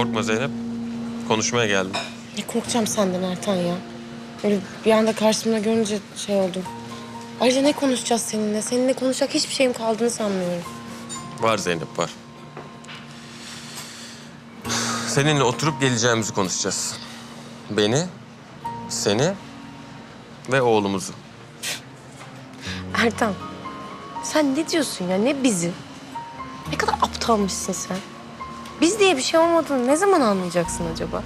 korkma Zeynep. Konuşmaya geldim. Ne korkacağım senden Ertan ya. Böyle bir anda karşımda görünce şey oldum. Ayrıca ne konuşacağız seninle? Seninle konuşacak hiçbir şeyim kaldığını sanmıyorum. Var Zeynep var. Seninle oturup geleceğimizi konuşacağız. Beni, seni ve oğlumuzu. Ertan, sen ne diyorsun ya? Ne bizi? Ne kadar aptalmışsın sen. Biz diye bir şey olmadığını ne zaman anlayacaksın acaba?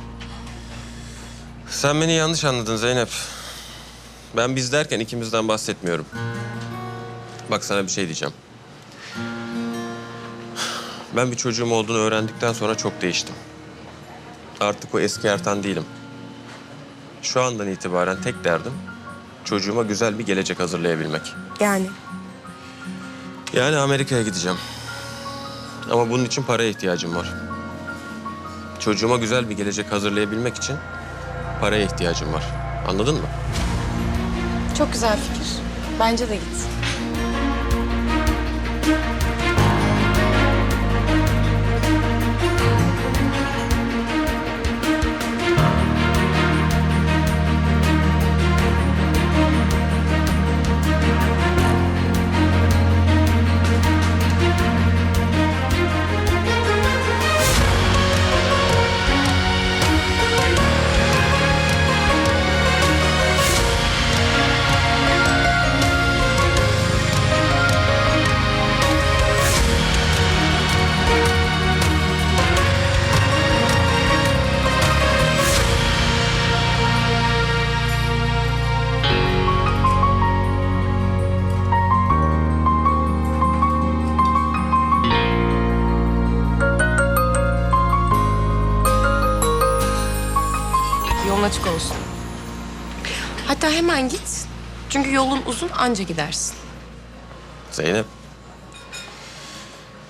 Sen beni yanlış anladın Zeynep. Ben biz derken ikimizden bahsetmiyorum. Bak sana bir şey diyeceğim. Ben bir çocuğum olduğunu öğrendikten sonra çok değiştim. Artık o eski Ertan değilim. Şu andan itibaren tek derdim çocuğuma güzel bir gelecek hazırlayabilmek. Yani Yani Amerika'ya gideceğim. Ama bunun için paraya ihtiyacım var. Çocuğuma güzel bir gelecek hazırlayabilmek için paraya ihtiyacım var. Anladın mı? çok güzel fikir. Bence de git. Açık olsun. Hatta hemen git. Çünkü yolun uzun anca gidersin. Zeynep.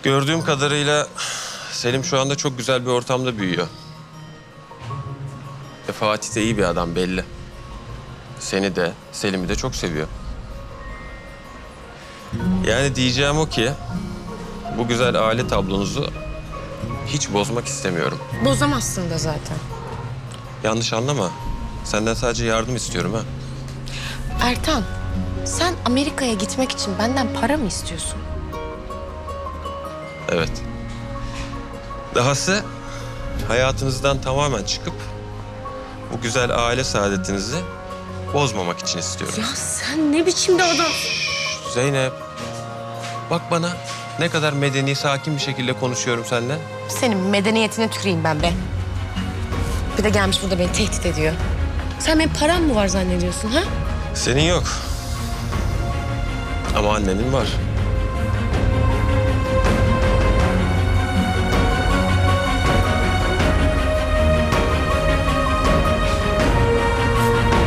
Gördüğüm kadarıyla Selim şu anda çok güzel bir ortamda büyüyor. Ve Fatih de iyi bir adam belli. Seni de, Selim'i de çok seviyor. Yani diyeceğim o ki bu güzel aile tablonuzu hiç bozmak istemiyorum. Bozamazsın da zaten. Yanlış anlama. Senden sadece yardım istiyorum ha. Ertan, sen Amerika'ya gitmek için benden para mı istiyorsun? Evet. Dahası hayatınızdan tamamen çıkıp bu güzel aile saadetinizi bozmamak için istiyorum. Ya sen ne biçim bir adam? Zeynep, bak bana ne kadar medeni, sakin bir şekilde konuşuyorum seninle. Senin medeniyetine tüküreyim ben be. Bir de gelmiş burada beni tehdit ediyor. Sen benim param mı var zannediyorsun ha? Senin yok. Ama annenin var.